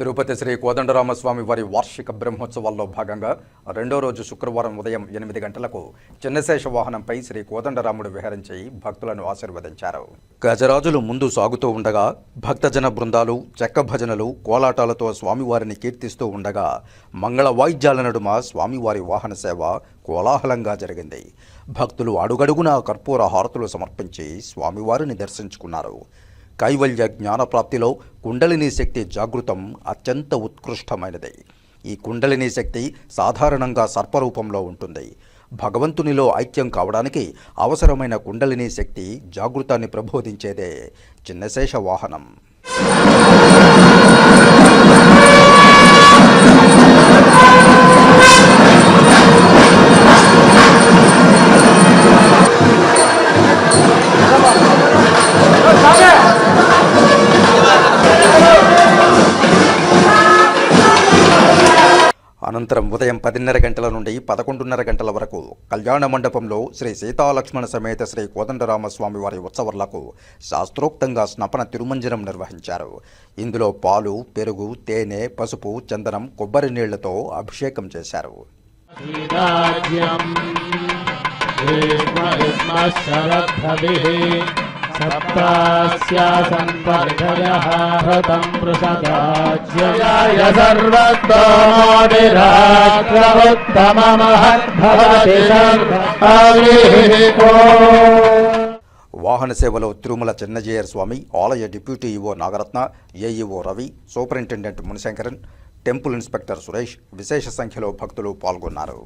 తిరుపతి శ్రీ కోదండరామస్వామి వారి వార్షిక బ్రహ్మోత్సవాల్లో భాగంగా రెండో రోజు శుక్రవారం ఉదయం ఎనిమిది గంటలకు చిన్నశేష వాహనంపై శ్రీ కోదండరాముడు విహరించి భక్తులను ఆశీర్వదించారు. గజరాజులు ముందు సాగుతూ ఉండగా భక్తజన బృందాలు చెక్క భజనలు కోలాటాలతో స్వామివారిని కీర్తిస్తూ ఉండగా మంగళ వాయిద్యాల నడుమ స్వామివారి వాహన సేవ కోలాహలంగా జరిగింది. భక్తులు అడుగడుగునా కర్పూర హారతులు సమర్పించి స్వామివారిని దర్శించుకున్నారు. కైవల్య జ్ఞానప్రాప్తిలో కుండలిని శక్తి జాగృతం అత్యంత ఉత్కృష్టమైనది. ఈ కుండలిని శక్తి సాధారణంగా సర్పరూపంలో ఉంటుంది. భగవంతునిలో ఐక్యం కావడానికి అవసరమైన కుండలిని శక్తి జాగృతాన్ని ప్రబోధించేదే చిన్నశేష వాహనం. అనంతరం ఉదయం పదిన్నర గంటల నుండి పదకొండున్నర గంటల వరకు కళ్యాణ మండపంలో శ్రీ సీతాలక్ష్మణ సమేత శ్రీ కోదండరామస్వామి వారి ఉత్సవర్లకు శాస్త్రోక్తంగా స్నపన తిరుమంజనం నిర్వహించారు. ఇందులో పాలు పెరుగు తేనె పసుపు చందనం కొబ్బరి నీళ్ళతో అభిషేకం చేశారు. भीष्मयुष्मशरद्भविः सप्तास्यासन् परिधयः हृतम् वृषदाज्ययाय सर्वतोनिराग्रवुत्तममहद्भवति सर्वविहितो వాహన సేవలో తిరుమల చిన్నజయర్ స్వామి ఆలయ deputy EO Nagaratna AEO Ravi superintendent Munishankaran temple inspector Suresh విశేష సంఖ్యలో భక్తులు పాల్గొన్నారు